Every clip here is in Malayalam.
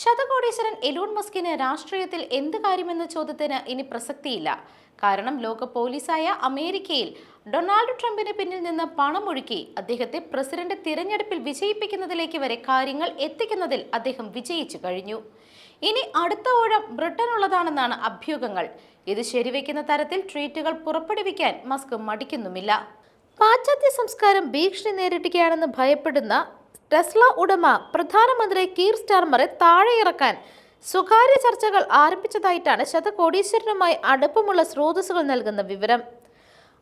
ശതകോടീശ്വരൻ എലോൺ മസ്കിന് രാഷ്ട്രീയത്തിൽ എന്ത് കാര്യമെന്ന ചോദ്യത്തിന് ഇനി പ്രസക്തിയില്ല. കാരണം ലോക പോലീസായ അമേരിക്കയിൽ ഡൊണാൾഡ് ട്രംപിന് പിന്നിൽ നിന്ന് പണമൊഴുക്കി അദ്ദേഹത്തെ പ്രസിഡന്റ് തിരഞ്ഞെടുപ്പിൽ വിജയിപ്പിക്കുന്നതിലേക്ക് വരെ കാര്യങ്ങൾ എത്തിക്കുന്നതിൽ അദ്ദേഹം വിജയിച്ചു കഴിഞ്ഞു. ഇനി അടുത്ത ഊഴം ബ്രിട്ടനുള്ളതാണെന്നാണ് അഭ്യൂഹങ്ങൾ. ഇത് ശരിവെക്കുന്ന തരത്തിൽ ട്വീറ്റുകൾ പുറപ്പെടുവിക്കാൻ മസ്ക് മടിക്കുന്നുമില്ല. പാശ്ചാത്യ സംസ്കാരം ഭീഷണി നേരിടുകയാണെന്ന് ഭയപ്പെടുന്ന ടെസ്ല ഉടമ പ്രധാനമന്ത്രി കീർ സ്റ്റാർമറെ താഴെയിറക്കാൻ സ്വകാര്യ ചർച്ചകൾ ആരംഭിച്ചതായിട്ടാണ് ശതകോടീശ്വരനുമായി അടുപ്പമുള്ള സ്രോതസ്സുകൾ നൽകുന്ന വിവരം.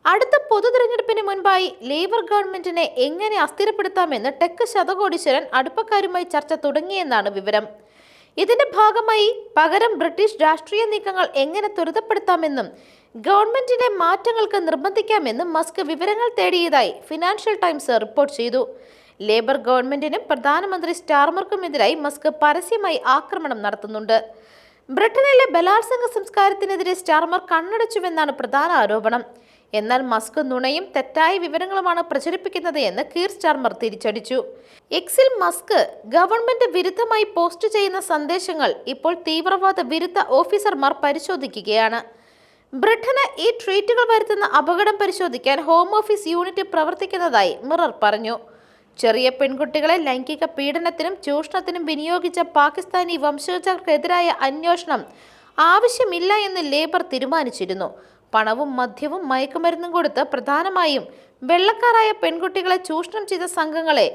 അടുത്ത പൊതു തിരഞ്ഞെടുപ്പിന് മുൻപായി ലേബർ ഗവൺമെന്റിനെ എങ്ങനെ അസ്ഥിരപ്പെടുത്താമെന്ന് ടെക് ശതകോടീശ്വരൻ അടുപ്പക്കാരുമായി ചർച്ച തുടങ്ങിയെന്നാണ് വിവരം. ഇതിന്റെ ഭാഗമായി പകരം ബ്രിട്ടീഷ് രാഷ്ട്രീയ നീക്കങ്ങൾ എങ്ങനെ ത്വരിതപ്പെടുത്താമെന്നും ഗവൺമെന്റിന്റെ മാറ്റങ്ങൾക്ക് നിർബന്ധിക്കാമെന്നും മസ്ക് വിവരങ്ങൾ തേടിയതായി ഫിനാൻഷ്യൽ ടൈംസ് റിപ്പോർട്ട് ചെയ്തു. ലേബർ ഗവൺമെന്റിനും പ്രധാനമന്ത്രി സ്റ്റാർമർക്കുമെതിരായി മസ്ക് പരസ്യമായി ആക്രമണം നടത്തുന്നുണ്ട്. ബ്രിട്ടനിലെ ബലാത്സംഗ സംസ്കാരത്തിനെതിരെ സ്റ്റാർമർ കണ്ണടച്ചുവെന്നാണ് പ്രധാന ആരോപണം. എന്നാൽ മസ്ക് നുണയും തെറ്റായ വിവരങ്ങളുമാണ് പ്രചരിപ്പിക്കുന്നത് എന്ന് കീർ സ്റ്റാർമർ തിരിച്ചടിച്ചു. എക്സിൽ മസ്ക് ഗവൺമെന്റ് വിരുദ്ധമായി പോസ്റ്റ് ചെയ്യുന്ന സന്ദേശങ്ങൾ ഇപ്പോൾ തീവ്രവാദ വിരുദ്ധ ഓഫീസർമാർ പരിശോധിക്കുകയാണ്. ബ്രിട്ടന് ഈ ട്വീറ്റുകൾ വരുത്തുന്ന അപകടം പരിശോധിക്കാൻ ഹോം ഓഫീസ് യൂണിറ്റ് പ്രവർത്തിക്കുന്നതായി മിറർ പറഞ്ഞു. ചെറിയ പെൺകുട്ടികളെ ലൈംഗിക പീഡനത്തിനും ചൂഷണത്തിനും വിനിയോഗിച്ച പാകിസ്ഥാനി വംശജർക്കെതിരായ അന്വേഷണം ആവശ്യമില്ല എന്ന് ലേബർ തീരുമാനിച്ചിരുന്നു. പണവും മദ്യവും മയക്കുമരുന്നും കൊടുത്ത് പ്രധാനമായും വെള്ളക്കാരായ പെൺകുട്ടികളെ ചൂഷണം ചെയ്ത സംഘങ്ങളെ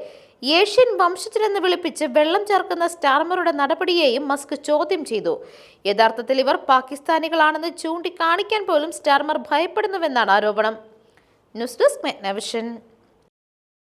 ഏഷ്യൻ വംശജരെന്ന് വിളിപ്പിച്ച് വെള്ളം ചേർക്കുന്ന സ്റ്റാർമറുടെ നടപടിയെയും മസ്ക് ചോദ്യം ചെയ്തു. യഥാർത്ഥത്തിൽ ഇവർ പാകിസ്ഥാനികളാണെന്ന് ചൂണ്ടിക്കാണിക്കാൻ പോലും സ്റ്റാർമർ ഭയപ്പെടുന്നുവെന്നാണ് ആരോപണം. News desk മെഗ്നവിഷൻ.